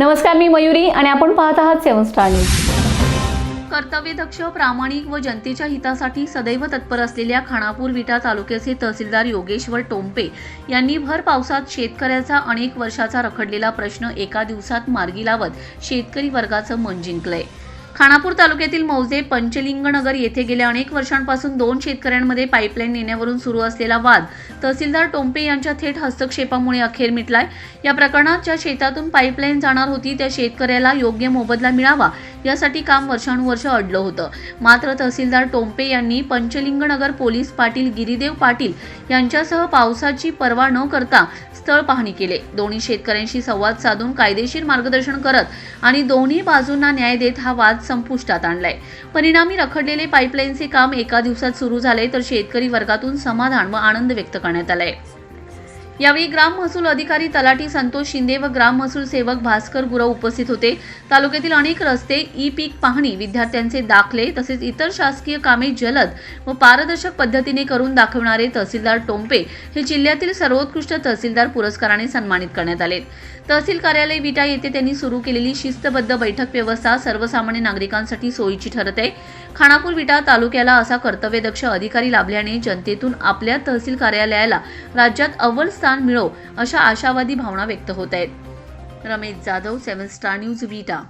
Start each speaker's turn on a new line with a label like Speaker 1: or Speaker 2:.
Speaker 1: नमस्कार मी मयुरी आणि आपण पाहत आहात सेवन स्टार न्यूज.
Speaker 2: कर्तव्यदक्ष प्रामाणिक व जनतेच्या हितासाठी सदैव तत्पर असलेल्या खानापूर विटा तालुक्याचे तहसीलदार योगेश्वर टोंपे यांनी भर पावसात शेतकऱ्याचा अनेक वर्षाचा रखडलेला प्रश्न एका दिवसात मार्गी लावत शेतकरी वर्गाचं मन जिंकलंय. खानापूर तालुक्यातील मौजे पंचलिंगनगर येथे गेल्या अनेक वर्षांपासून दोन शेतकऱ्यांमध्ये पाईपलाईन नेण्यावरून सुरू असलेला वाद तहसीलदार टोंपे यांच्या थेट हस्तक्षेपामुळे अखेर मिटलाय. या प्रकरणात ज्या शेतातून पाईपलाईन जाणार होती त्या शेतकऱ्याला योग्य मोबदला मिळावा यासाठी काम वर्षानुवर्ष अडलं होतं. मात्र तहसीलदार टोंपे यांनी पंचलिंगनगर पोलीस पाटील गिरीदेव पाटील यांच्यासह पावसाची पर्वा न करता स्थळ पाहणी केले. दोन्ही शेतकऱ्यांशी संवाद साधून कायदेशीर मार्गदर्शन करत आणि दोन्ही बाजूंना न्याय देत हा वाद संपुष्टात आणलाय. परिणामी रखडलेले पाईपलाईनचे काम एका दिवसात सुरू झाले तर शेतकरी वर्गातून समाधान व आनंद व्यक्त करण्यात आलाय. यावेळी ग्राम महसूल अधिकारी तलाठी संतोष शिंदे व ग्राम महसूल सेवक भास्कर गुरव उपस्थित होते. तालुक्यातील अनेक रस्ते ई पीक पाहणी विद्यार्थ्यांचे दाखले तसेच इतर शासकीय कामे जलद व पारदर्शक पद्धतीने करून दाखवणारे तहसीलदार टोंपे हे जिल्ह्यातील सर्वोत्कृष्ट तहसीलदार पुरस्काराने सन्मानित करण्यात आले. तहसील कार्यालय विटा येथे त्यांनी सुरू केलेली शिस्तबद्ध बैठक व्यवस्था सर्वसामान्य नागरिकांसाठी सोयीची ठरत आहे. खानापूर विटा तालुक्याला असा कर्तव्यदक्ष अधिकारी लाभल्याने जनतेतून आपल्या तहसील कार्यालयाला राज्यात अव्वल स्थान मिळो अशा आशावादी भावना व्यक्त होत आहेत. Ramesh Jadhav seven star news Vita.